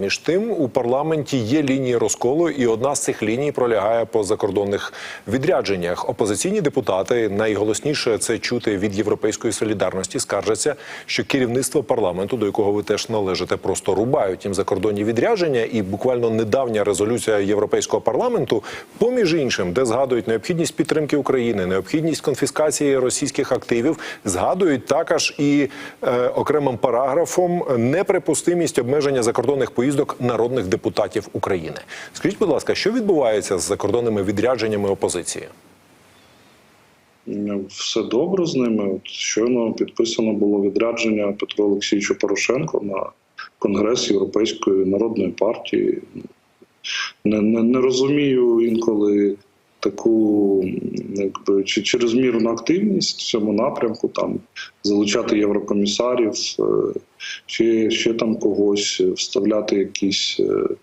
Між тим, у парламенті є лінії розколу, і одна з цих ліній пролягає по закордонних відрядженнях. Опозиційні депутати найголосніше це чути від європейської солідарності. Скаржаться, що керівництво парламенту, до якого ви теж належите, просто рубають їм закордонні відрядження. І буквально недавня резолюція європейського парламенту, поміж іншим, де згадують необхідність підтримки України, необхідність конфіскації російських активів, згадують також і е, окремим параграфом неприпустимість обмеження закордонних поїздок народних депутатів України. Скажіть, будь ласка, що відбувається з закордонними відрядженнями опозиції? Ну, Все добре з ними. От щойно підписано було відрядження Петро Олексійовичу Порошенко на Конгрес Європейської народної партії. Не, не, не розумію інколи таку якби, чи чрезмірну активність в цьому напрямку, там залучати єврокомісарів, е, чи ще там когось, е, вставляти якісь. е,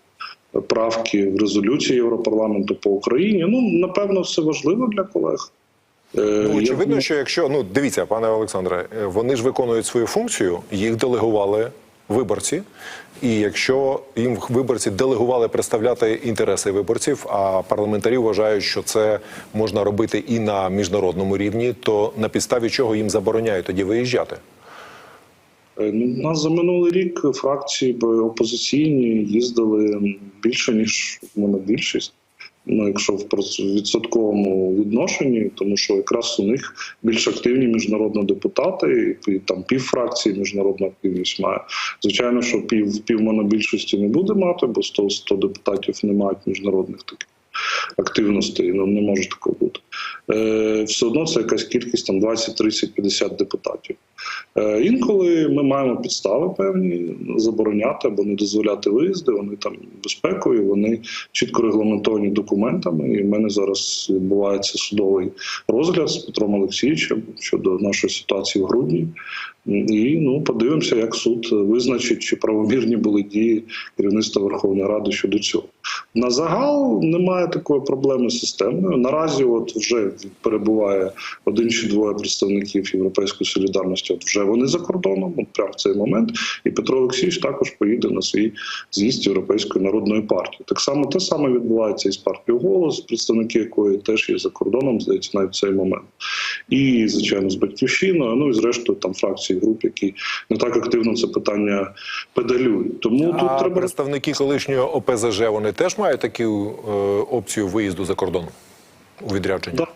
Правки в резолюції Європарламенту по Україні. Ну напевно, це важливо для колег. Ну, очевидно, думаю, що якщо ну дивіться, пане Олександре, вони ж виконують свою функцію, їх делегували виборці. І якщо їм виборці делегували представляти інтереси виборців, а парламентарі вважають, що це можна робити і на міжнародному рівні, то на підставі чого їм забороняють тоді виїжджати? Е, Ну, у нас за минулий рік фракції опозиційні їздили більше ніж монобільшість. Ну, якщо в відсотковому відношенні, тому що якраз у них більш активні міжнародні депутати, і там пів фракції міжнародну активність має. Звичайно, що пів пів монобільшості не буде мати, бо 100, 100 депутатів не мають міжнародних таких активностей. Ну не може такого бути. Е, все одно це якась кількість там 20, 30, 50 депутатів. Е, Інколи ми маємо підстави певні забороняти або не дозволяти виїзди. Вони там безпекові, вони чітко регламентовані документами. І в мене зараз відбувається судовий розгляд з Петром Олексійовичем щодо нашої ситуації в грудні. І ну подивимося, як суд визначить, чи правомірні були дії керівництва Верховної Ради щодо цього. На загал немає такої проблеми системної. Наразі, от вже перебуває один чи двоє представників Європейської солідарності. От вже вони за кордоном, от прямо в цей момент. І Петро Олексійович також поїде на свій з'їзд Європейської народної партії. Так само те саме відбувається і з партією голос, представники якої теж є за кордоном, здається, навіть в цей момент. І звичайно з батьківщиною. Ну і зрештою там фракції груп, які не так активно це питання педалюють. Тому тут треба представники колишнього ОПЗЖ вони теж мають таку е, опцію виїзду за кордон у відрядження? Да,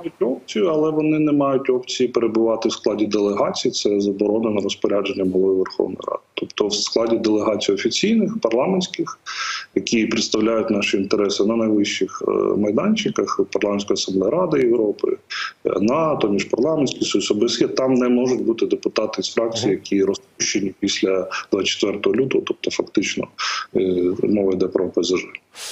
мають опцію, але вони не мають опції перебувати в складі делегації. Це заборонено розпорядженням голови Верховної Ради. Тобто, в складі делегацій офіційних, парламентських, які представляють наші інтереси на найвищих е, майданчиках парламентської асамблеї Ради Європи, е, НАТО, міжпарламентський союз ОБСЄ, там не можуть бути депутати з фракції, які розпущені після 24 лютого, тобто фактично е, мова йде про ОПЗЖ.